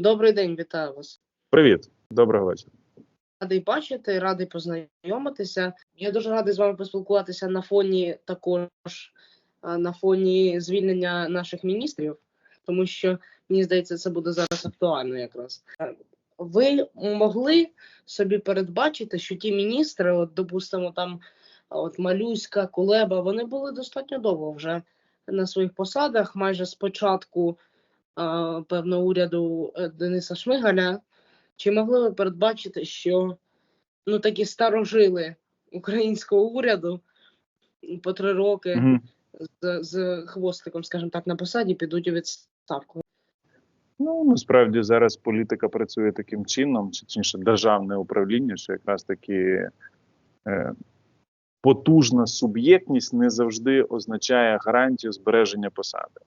Добрий день, вітаю вас. Привіт, доброго вечора. Радий бачити, радий познайомитися. Я дуже радий з вами поспілкуватися на фоні також на фоні звільнення наших міністрів, тому що мені здається, це буде зараз актуально якраз. Ви могли собі передбачити, що ті міністри, от допустимо, там от Малюська, Кулеба, вони були достатньо довго вже на своїх посадах, майже з початку певно уряду е, Дениса Шмигаля. Чи могли ви передбачити, що ну такі старожили українського уряду по три роки Мгм. з, з хвостиком, скажімо так, на посаді підуть у відставку? Ну насправді зараз політика працює таким чином, чи точніше державне управління, що якраз таки е, потужна суб'єктність не завжди означає гарантію збереження посади.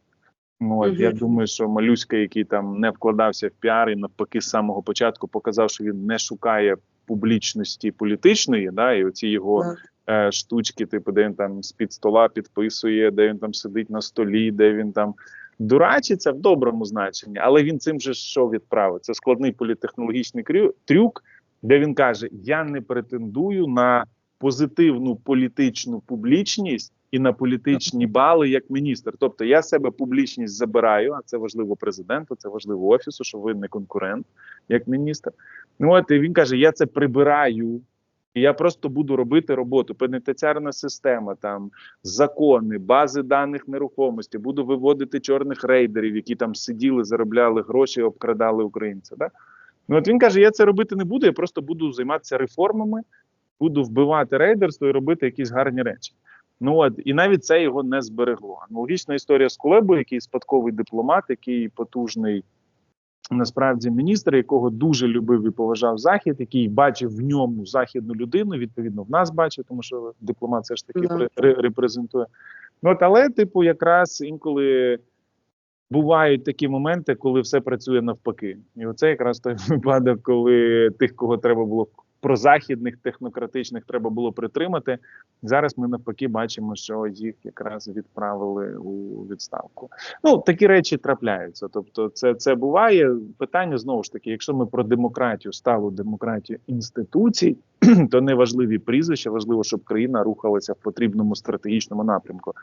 Ну, от, я думаю, що Малюська, який там не вкладався в піар і навпаки з самого початку показав, що він не шукає публічності політичної, да, і оці його е, штучки, типу, де він там з-під стола підписує, де він там сидить на столі, де він там дурачиться в доброму значенні, але він цим же що відправив? Це складний політтехнологічний крю- трюк, де він каже: Я не претендую на позитивну політичну публічність і на політичні бали як міністр. Тобто я себе публічність забираю, а це важливо президенту, це важливо офісу, що ви не конкурент як міністр. Ну от і він каже: Я це прибираю. І я просто буду робити роботу. Пенітенціарна система, там закони, бази даних нерухомості, буду виводити чорних рейдерів, які там сиділи, заробляли гроші, обкрадали українця. Да? Ну от він каже: я це робити не буду, я просто буду займатися реформами, буду вбивати рейдерство і робити якісь гарні речі. Ну от і навіть це його не зберегло. Аналогічна історія з Кулебою, який спадковий дипломат, який потужний насправді міністр, якого дуже любив і поважав захід, який бачив в ньому західну людину. Відповідно, в нас бачив, тому що дипломат все ж таки ре- репрезентує. Ну от, але, типу, якраз інколи бувають такі моменти, коли все працює навпаки. І оце якраз той випадок, коли тих, кого треба було прозахідних, технократичних, треба було притримати. Зараз ми навпаки бачимо, що їх якраз відправили у відставку. Ну такі речі трапляються. Тобто, це, це буває. Питання знову ж таки, якщо ми про демократію, сталу демократію інституцій, то не важливі прізвища, важливо, щоб країна рухалася в потрібному стратегічному напрямку.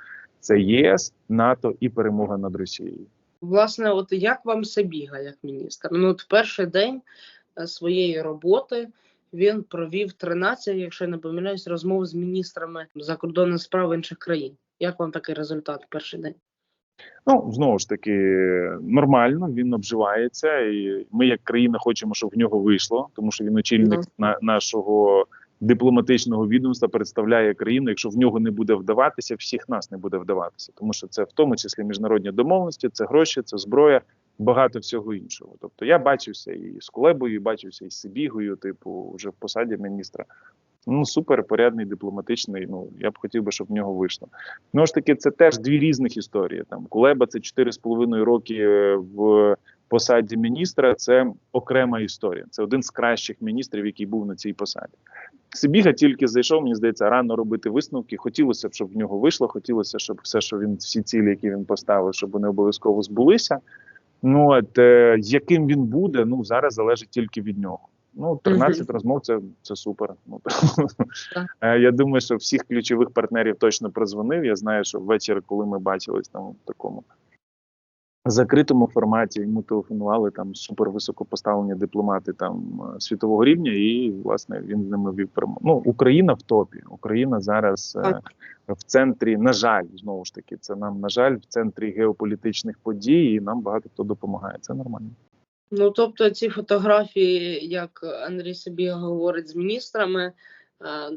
Це єС, НАТО і перемога над Росією. Власне, от як вам Сабіга як міністр? Ну, от перший день е, своєї роботи він провів 13, якщо я не помиляюсь, розмов з міністрами закордонних справ інших країн. Як вам такий результат перший день? Ну знову ж таки нормально. Він обживається, і ми, як країна, хочемо, щоб в нього вийшло, тому що він очільник Ну. на нашого дипломатичного відомства представляє країну. Якщо в нього не буде вдаватися, всіх нас не буде вдаватися, тому що це в тому числі міжнародні домовленості, це гроші, це зброя, багато всього іншого. Тобто я бачився і з Кулебою, і бачився і з Сибігою, типу, вже в посаді міністра. Ну, супер, порядний, дипломатичний. Ну я б хотів би, щоб в нього вийшло. Ну ж таки, це теж дві різних історії. Там Кулеба це 4,5 роки е, в посаді міністра. Це окрема історія. Це один з кращих міністрів, який був на цій посаді. Сибіга тільки зайшов, мені здається, рано робити висновки. Хотілося б, щоб в нього вийшло. Хотілося, щоб все, що він всі цілі, які він поставив, щоб вони обов'язково збулися. Ну от е, яким він буде, ну зараз залежить тільки від нього. Ну, 13 розмов це, це супер. Ну, е, я думаю, що всіх ключових партнерів точно прозвонив. Я знаю, що ввечері, коли ми бачились там в такому закритому форматі, йому телефонували там супервисоко поставлені дипломати там е, світового рівня, і власне він з ними вів перемогу. Ну, Україна в топі. Україна зараз е, в центрі, на жаль, знову ж таки, це нам на жаль, в центрі геополітичних подій, і нам багато хто допомагає. Це нормально. Ну, тобто, ці фотографії, як Андрій Сабіга говорить з міністрами,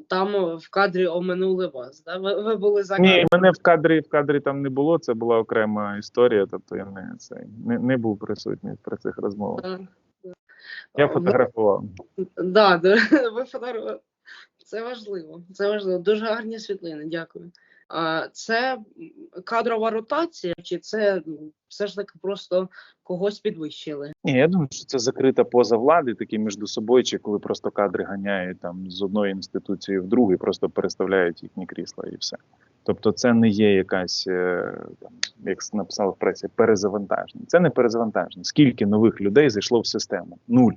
там в кадрі оминули вас. Да? Ви, ви були за Ні, мене в кадрі в кадрі там не було. Це була окрема історія. Тобто я не цей не, не був присутній при цих розмовах. Я фотографував. Так, да, ви фотографували. Це важливо. Це важливо. Дуже гарні світлини, дякую. А це кадрова ротація, чи це ну, все ж таки просто когось підвищили? Ні, я думаю, що це закрита поза влади, такі між собою, чи коли просто кадри ганяють там з одної інституції в другу, і просто переставляють їхні крісла і все. Тобто, це не є якась, е, там, як написали в пресі, перезавантаження. Це не перезавантаження. Скільки нових людей зайшло в систему? Нуль.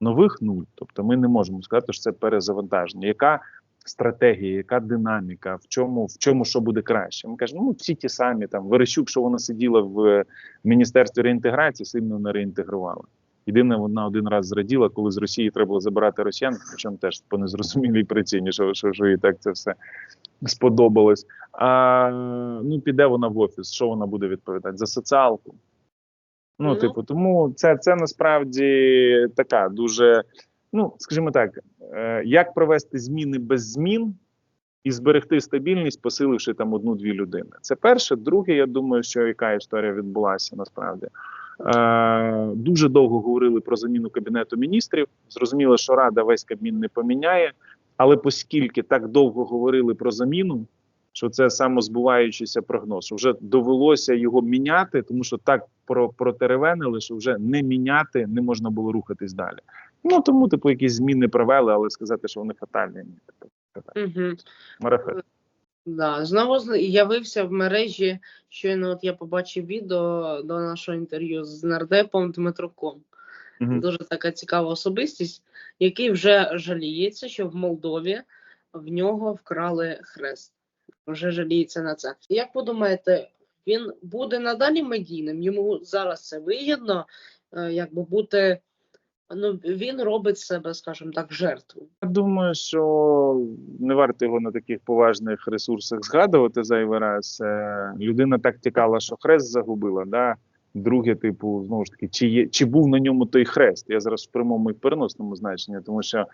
Нових нуль. Тобто, ми не можемо сказати, що це перезавантаження. Яка стратегія, яка динаміка, в чому, в чому що буде краще? Ми кажемо, ну всі ті самі там Верещук, що вона сиділа в міністерстві реінтеграції, сильно не реінтегрувала. Єдине, вона один раз зраділа, коли з Росії треба було забирати росіян, причому теж по незрозумілій причині, що, що, що їй так це все сподобалось. А ну піде вона в офіс, що вона буде відповідати? За соціалку. Ну, Ну. типу, тому це, це насправді така дуже, ну, скажімо так, е, як провести зміни без змін і зберегти стабільність, посиливши там одну-дві людини. Це перше. Друге, я думаю, що яка історія відбулася насправді. Е, дуже довго говорили про заміну кабінету міністрів. Зрозуміло, що рада весь кабмін не поміняє, але оскільки так довго говорили про заміну, що це самозбуваючийся прогноз, вже довелося його міняти, тому що так про протеревенили, що вже не міняти не можна було рухатись далі. Ну тому, типу, якісь зміни провели, але сказати, що вони фатальні, ні. Угу. Марафет. Да, знову з'явився в мережі. Щойно от я побачив відео до нашого інтерв'ю з нардепом Дмитруком. Мгм. Дуже така цікава особистість, який вже жаліється, що в Молдові в нього вкрали хрест. Вже жаліється на це. Як ви думаєте, він буде надалі медійним? Йому зараз це вигідно, е, якби бути. Ну, він робить себе, скажімо так, жертву. Я думаю, що не варто його на таких поважних ресурсах згадувати зайвий раз. Е, Людина так тікала, що хрест загубила. Да? Друге, типу, знову ж таки, чи є чи був на ньому той хрест? Я зараз в прямому і переносному значенні, тому що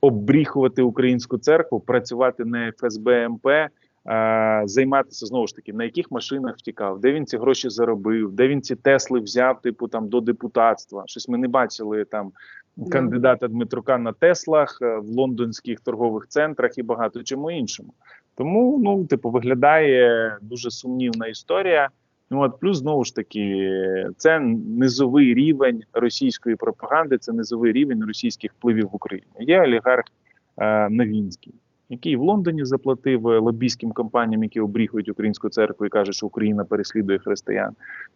обріхувати українську церкву, працювати на ФСБ МП, займатися знову ж таки, на яких машинах втікав, де він ці гроші заробив, де він ці Тесли взяв, типу там до депутатства. Щось ми не бачили там кандидата Дмитрука на Теслах е, в лондонських торгових центрах і багато чому іншому. Тому ну, типу, виглядає дуже сумнівна історія. Ну от плюс знову ж таки, це низовий рівень російської пропаганди, це низовий рівень російських впливів в Україні. Є олігарх е, Новінський, який в Лондоні заплатив е, лобійським компаніям, які обріхують українську церкву і каже, що Україна переслідує християн,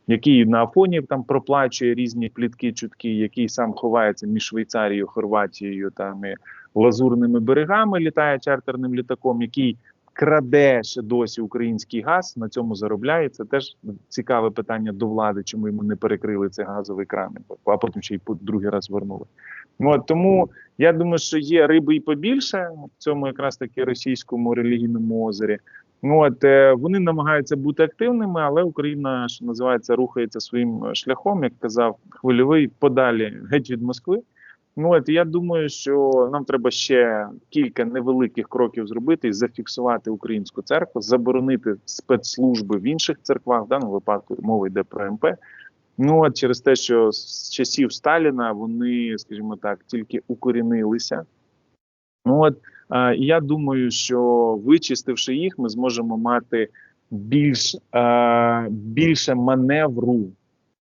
який на Афоні там проплачує різні плітки, чутки, який сам ховається між Швейцарією, Хорватією там і лазурними берегами, літає чартерним літаком, який краде ще досі український газ, на цьому заробляє. Це теж цікаве питання до влади, чому йому не перекрили цей газовий кран, а потім ще й по другий раз вернули. Ну, от, тому я думаю, що є риби і побільше в цьому якраз таки російському релігійному озері. От е, вони намагаються бути активними, але Україна, що називається, рухається своїм шляхом, як казав хвильовий, подалі геть від Москви. Ну от я думаю, що нам треба ще кілька невеликих кроків зробити і зафіксувати українську церкву, заборонити спецслужби в інших церквах. В даному випадку мова йде про МП. Ну от через те, що з часів Сталіна вони, скажімо так, тільки укорінилися. Ну от е, я думаю, що вичистивши їх, ми зможемо мати більш е, більше маневру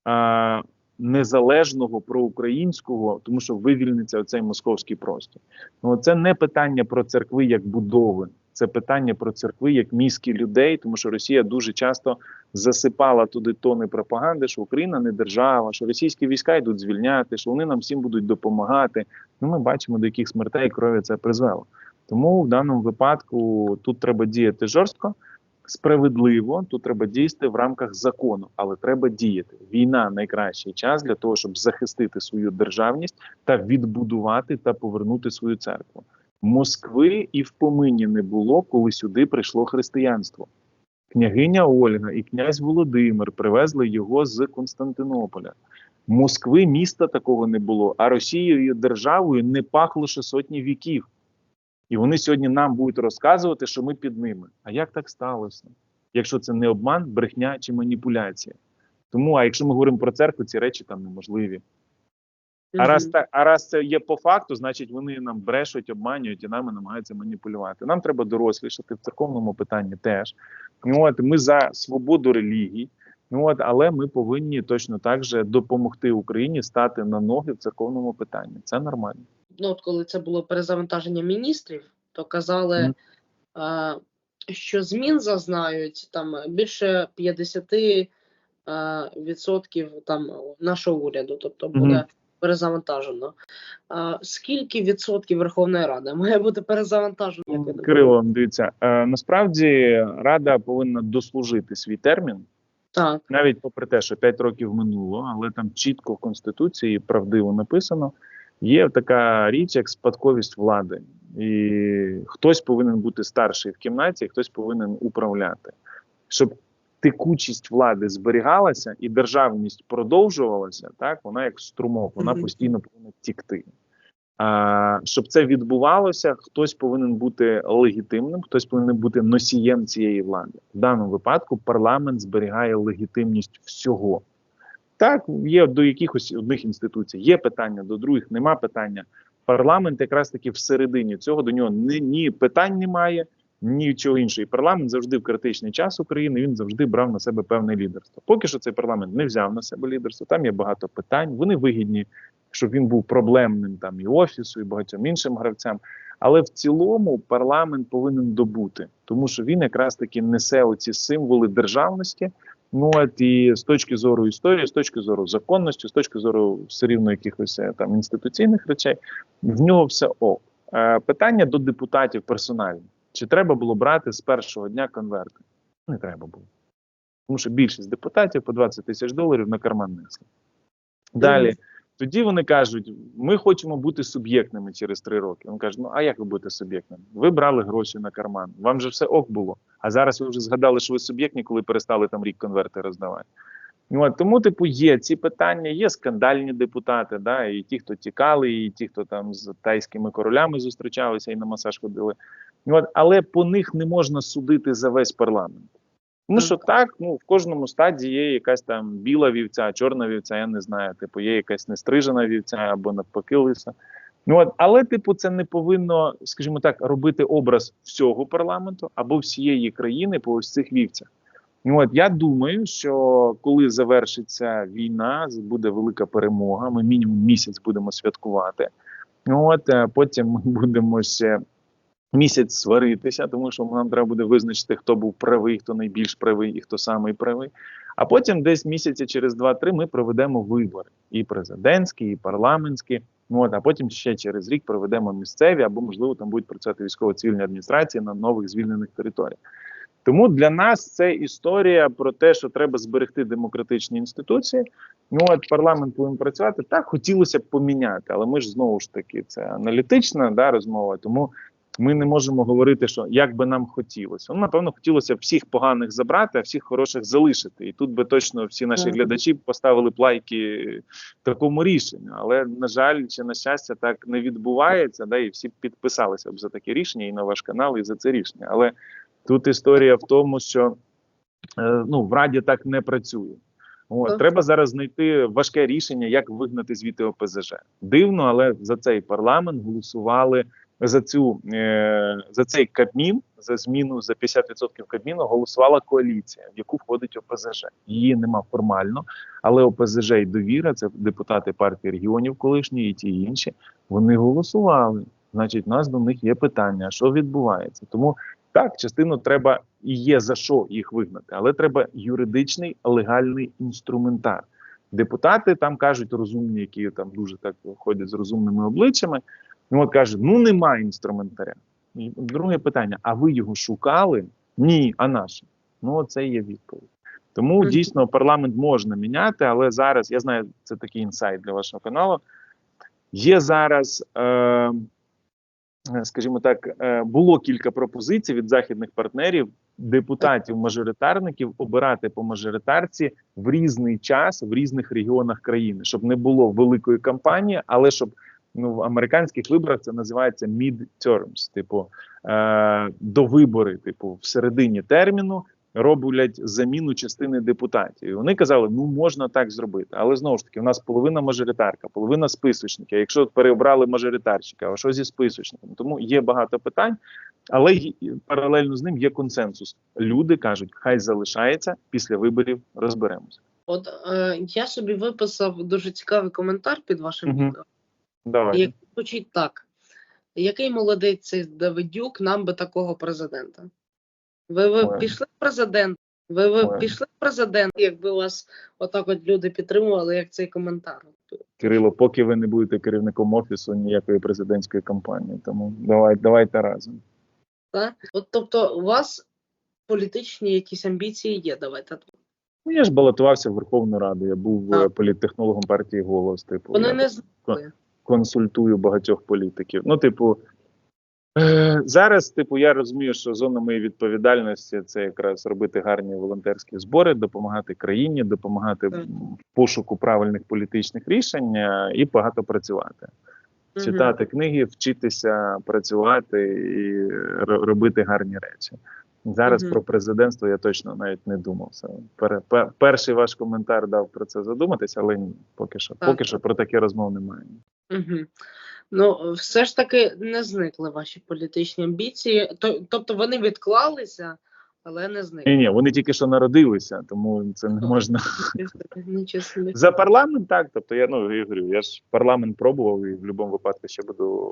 е, незалежного проукраїнського, тому що вивільниться оцей московський простір. Ну це не питання про церкви як будови, це питання про церкви як мізки людей, тому що Росія дуже часто засипала туди тони пропаганди, що Україна не держава, що російські війська йдуть звільняти, що вони нам всім будуть допомагати. Ну, ми бачимо, до яких смертей крові це призвело. Тому в даному випадку тут треба діяти жорстко, справедливо. Тут треба діяти в рамках закону, але треба діяти. Війна найкращий час для того, щоб захистити свою державність та відбудувати та повернути свою церкву. Москви і в помині не було, коли сюди прийшло християнство. Княгиня Ольга і князь Володимир привезли його з Константинополя. Москви міста такого не було, а Росією державою не пахло ще сотні віків. І вони сьогодні нам будуть розказувати, що ми під ними. А як так сталося? Якщо це не обман, брехня чи маніпуляція? Тому, а якщо ми говоримо про церкву, ці речі там неможливі. А раз, та, а раз це є по факту, значить вони нам брешуть, обманюють і нами намагаються маніпулювати. Нам треба дорослішати в церковному питанні теж. Ну, от, ми за свободу релігій, ну, от, але ми повинні точно так же допомогти Україні стати на ноги в церковному питанні. Це нормально. Ну, от коли це було перезавантаження міністрів, то казали, а, що змін зазнають там більше 50 е, відсотків там нашого уряду, тобто буде перезавантажено. А скільки відсотків Верховної Ради має бути перезавантажено? Кирило, дивіться, е, насправді Рада повинна дослужити свій термін, Так, навіть попри те, що 5 років минуло, але там чітко в Конституції правдиво написано, є така річ, як спадковість влади. І хтось повинен бути старший в кімнаті, хтось повинен управляти. Щоб текучість влади зберігалася і державність продовжувалася, так вона як струмок, вона постійно повинна тікти. А, щоб це відбувалося, хтось повинен бути легітимним, хтось повинен бути носієм цієї влади. В даному випадку парламент зберігає легітимність всього. Так, є до якихось одних інституцій, є питання, до других нема питання. Парламент якраз таки всередині цього до нього ні, ні питань немає, нічого іншого. І парламент завжди в критичний час України він завжди брав на себе певне лідерство. Поки що цей парламент не взяв на себе лідерство. Там є багато питань. Вони вигідні, щоб він був проблемним там і офісу, і багатьом іншим гравцям. Але в цілому парламент повинен добути, тому що він якраз таки несе оці символи державності. Ну от і з точки зору історії, з точки зору законності, з точки зору все рівно якихось е, там інституційних речей, в нього все ок. Е, питання до депутатів персонально: чи треба було брати з першого дня конверти? Не треба було. Тому що більшість депутатів по 20 тисяч доларів на карман несли. Далі. Тоді вони кажуть: ми хочемо бути суб'єктними через три роки. Він каже: ну а як ви будете суб'єктними? Ви брали гроші на карман, вам же все ок було. А зараз ви вже згадали, що ви суб'єктні, коли перестали там рік конверти роздавати. Ну, от, тому, типу, є ці питання, є скандальні депутати, да, і ті, хто тікали, і ті, хто там з тайськими королями зустрічалися і на масаж ходили. Ну, от, але по них не можна судити за весь парламент. Тому що так, ну в кожному стаді є якась там біла вівця, чорна вівця, я не знаю, типу, є якась нестрижена вівця або навпаки лиса. Ну от, але, типу, це не повинно, скажімо так, робити образ всього парламенту або всієї країни по ось цих вівцях. Ну от я думаю, що коли завершиться війна, буде велика перемога. Ми мінімум місяць будемо святкувати. Ну от е, потім ми будемо ще місяць сваритися, тому що нам треба буде визначити, хто був правий, хто найбільш правий і хто самий правий. А потім, десь місяці через 2-3 ми проведемо вибори і президентські, і парламентські. Ну от, а потім ще через рік проведемо місцеві, або можливо там будуть працювати військово-цивільні адміністрації на нових звільнених територіях. Тому для нас це історія про те, що треба зберегти демократичні інституції. Ну от парламент повинен працювати. Так хотілося б поміняти, але ми ж знову ж таки це аналітична да, розмова. Тому ми не можемо говорити, що як би нам хотілося. Ну, напевно, хотілося б всіх поганих забрати, а всіх хороших залишити. І тут би точно всі наші глядачі поставили б лайки такому рішенню. Але на жаль, чи на щастя, так не відбувається. Да, і всі підписалися б за таке рішення і на ваш канал, і за це рішення. Але тут історія в тому, що е, ну в раді так не працює. От, треба зараз знайти важке рішення, як вигнати звідти ОПЗЖ. Дивно, але за цей парламент голосували за цю е, за цей Кабмін, за зміну за 50% Кабміну голосувала коаліція, в яку входить ОПЗЖ. Її нема формально, але ОПЗЖ і довіра, це депутати партії регіонів колишні і ті інші. Вони голосували. Значить, у нас до них є питання, що відбувається. Тому так, частину треба і є за що їх вигнати, але треба юридичний легальний інструментар. Депутати там кажуть розумні, які там дуже так ходять з розумними обличчями. Ну от кажуть, ну немає інструментаря. І друге питання: а ви його шукали? Ні, а наше? Ну, це є відповідь. Тому дійсно парламент можна міняти, але зараз я знаю, це такий інсайт для вашого каналу. Є зараз, е, скажімо так, е, було кілька пропозицій від західних партнерів, депутатів-мажоритарників обирати по мажоритарці в різний час в різних регіонах країни, щоб не було великої кампанії, але щоб ну в американських виборах це називається mid-terms, типу е, до вибори, типу, в середині терміну. Роблять заміну частини депутатів. І вони казали, ну можна так зробити. Але знову ж таки, у нас половина мажоритарка, половина списочника. Якщо переобрали мажоритарщика, а що зі списочником? Тому є багато питань, але паралельно з ним є консенсус. Люди кажуть, хай залишається після виборів, розберемося. От е, я собі виписав дуже цікавий коментар під вашим відео, Давай. який звучить так: який молодець цей Давидюк, нам би такого президента. Ви, ви Ой. пішли президент. Ви, ви Ой. пішли президент, якби вас отак от люди підтримували, як цей коментар. Кирило, поки ви не будете керівником офісу ніякої президентської кампанії. Тому давай, давайте разом. Так? От, тобто, у вас політичні якісь амбіції є, давайте. Ну, я ж балотувався в Верховну Раду. Я був А. е, політтехнологом партії голос. Типу, Вони я не знали. Консультую багатьох політиків. Ну, типу, е, зараз, типу, я розумію, що зона моєї відповідальності це якраз робити гарні волонтерські збори, допомагати країні, допомагати в пошуку правильних політичних рішень е, і багато працювати. Читати книги, вчитися працювати і робити гарні речі. Зараз Мгм. про президентство я точно навіть не думав. Це пер, пер- перший ваш коментар дав про це задуматися, але ні, поки що, Так. поки що про такі розмов немає. Угу. Ну, все ж таки не зникли ваші політичні амбіції. Тобто вони відклалися, але не Ні, зникли. ні, вони тільки що народилися, тому це не можна. За парламент так. Тобто я ну я говорю, я ж парламент пробував і в будь-якому випадку ще буду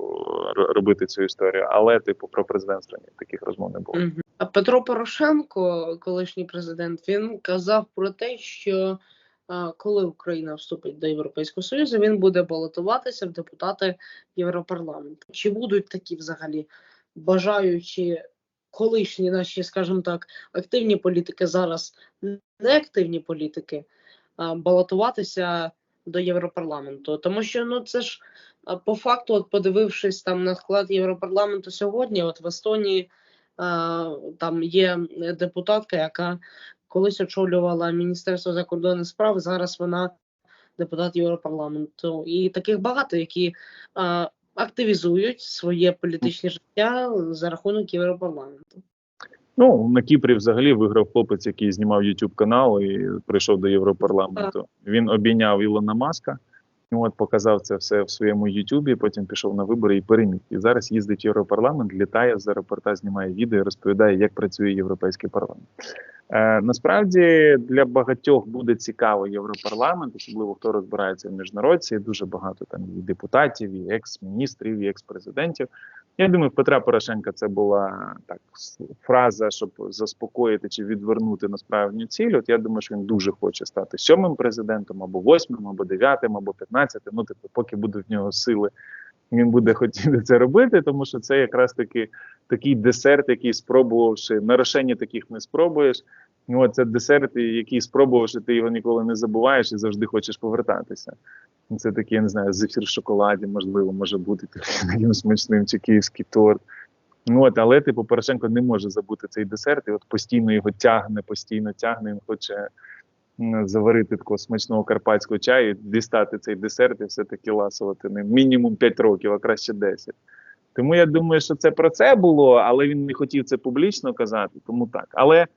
робити цю історію. Але, типу, про президентство ні, таких розмов не було. А Петро Порошенко, колишній президент, він казав про те, що коли Україна вступить до Європейського Союзу, він буде балотуватися в депутати Європарламенту. Чи будуть такі взагалі бажаючі колишні наші, скажімо так, активні політики зараз не активні політики, а, балотуватися до Європарламенту? Тому що ну це ж по факту, от подивившись там на склад Європарламенту сьогодні, от в Естонії. Там є депутатка, яка колись очолювала Міністерство закордонних справ. Зараз вона депутат Європарламенту. І таких багато, які активізують своє політичне життя за рахунок Європарламенту. Ну на Кіпрі взагалі виграв хлопець, який знімав youtube канал і прийшов до Європарламенту. Він обійняв Ілона Маска. Ну, От показав це все в своєму Ютубі. Потім пішов на вибори і переміг. І зараз їздить в Європарламент, літає з аеропорта, знімає відео, розповідає, як працює європейський парламент. Е, насправді для багатьох буде цікаво Європарламент, особливо хто розбирається в міжнародці. Дуже багато там і депутатів, і екс-міністрів, і екс-президентів. Я думаю, Петра Порошенка це була так фраза, щоб заспокоїти чи відвернути насправжню ціль. От я думаю, що він дуже хоче стати сьомим президентом, або восьмим, або дев'ятим, або п'ятнадцятим. Ну, типу, поки будуть в нього сили, він буде хотіти це робити, тому що це якраз таки такий десерт, який спробувавши на рошені таких не спробуєш. Ну, це десерт, який спробувавши, ти його ніколи не забуваєш і завжди хочеш повертатися. Ну, Це такий, я не знаю, зефір в шоколаді, можливо, може бути таким, смачним, чи київський торт. Ну, от, але типу Порошенко не може забути цей десерт, і от постійно його тягне, постійно тягне. Він хоче заварити такого смачного карпатського чаю, дістати цей десерт і все-таки ласувати ним мінімум 5 років, а краще 10. Тому я думаю, що це про це було, але він не хотів це публічно казати, тому так. Але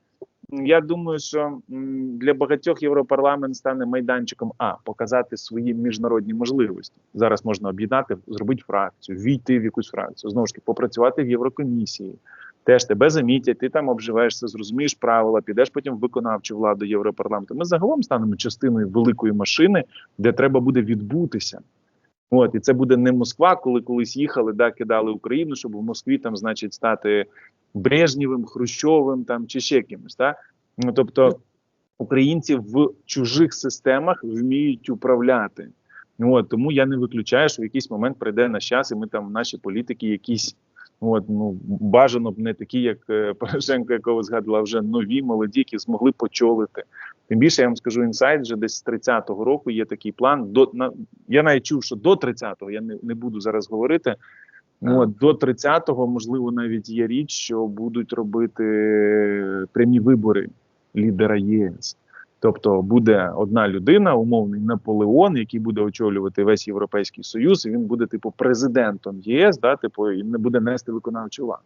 я думаю, що для багатьох Європарламент стане майданчиком а показати свої міжнародні можливості. Зараз можна об'єднати, зробити фракцію, війти в якусь фракцію, знову ж таки, попрацювати в Єврокомісії. Теж тебе замітять, ти там обживаєшся, зрозумієш правила, підеш потім в виконавчу владу Європарламенту. Ми загалом станемо частиною великої машини, де треба буде відбутися. От і це буде не Москва, коли колись їхали, да, кидали Україну, щоб в Москві там, значить, стати Брежнєвим, Хрущовим там чи ще кимось. Да? Ну тобто українці в чужих системах вміють управляти. От, тому я не виключаю, що в якийсь момент прийде на час, і ми там наші політики якісь. От, ну, бажано б не такі, як е, Порошенко, якого згадувала, вже нові, молоді, які змогли почолити. Тим більше я вам скажу інсайт, вже десь з 30-го року є такий план. До на я навіть чув, що до 30-го, я не, не буду зараз говорити. От, до 30-го, можливо, навіть є річ, що будуть робити прямі вибори лідера ЄС. Тобто буде одна людина, умовний Наполеон, який буде очолювати весь Європейський Союз, і він буде, типу, президентом ЄС, да, типу, і не буде нести виконавчу владу.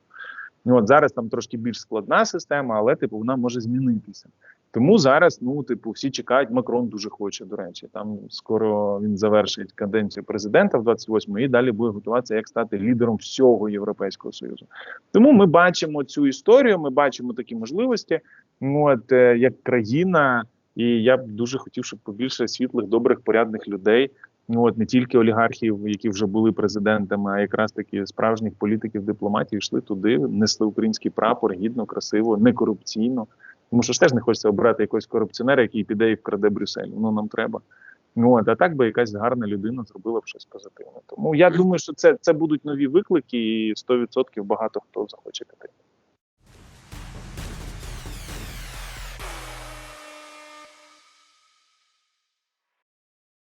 От зараз там трошки більш складна система, але типу вона може змінитися. Тому зараз, ну, типу, всі чекають. Макрон дуже хоче, до речі. Там скоро він завершить каденцію президента в 28-му і далі буде готуватися, як стати лідером всього Європейського Союзу. Тому ми бачимо цю історію, ми бачимо такі можливості. Ну, от е, як країна, і я б дуже хотів, щоб побільше світлих, добрих, порядних людей Ну, От не тільки олігархів, які вже були президентами, а якраз таки справжніх політиків, дипломатів йшли туди, несли український прапор гідно, красиво, некорупційно. Тому що ж теж не хочеться обрати якогось корупціонера, який піде і вкраде Брюссель. Ну нам треба. Ну, от, а так би якась гарна людина зробила б щось позитивне. Тому я думаю, що це, це будуть нові виклики, і 100% багато хто захоче піти.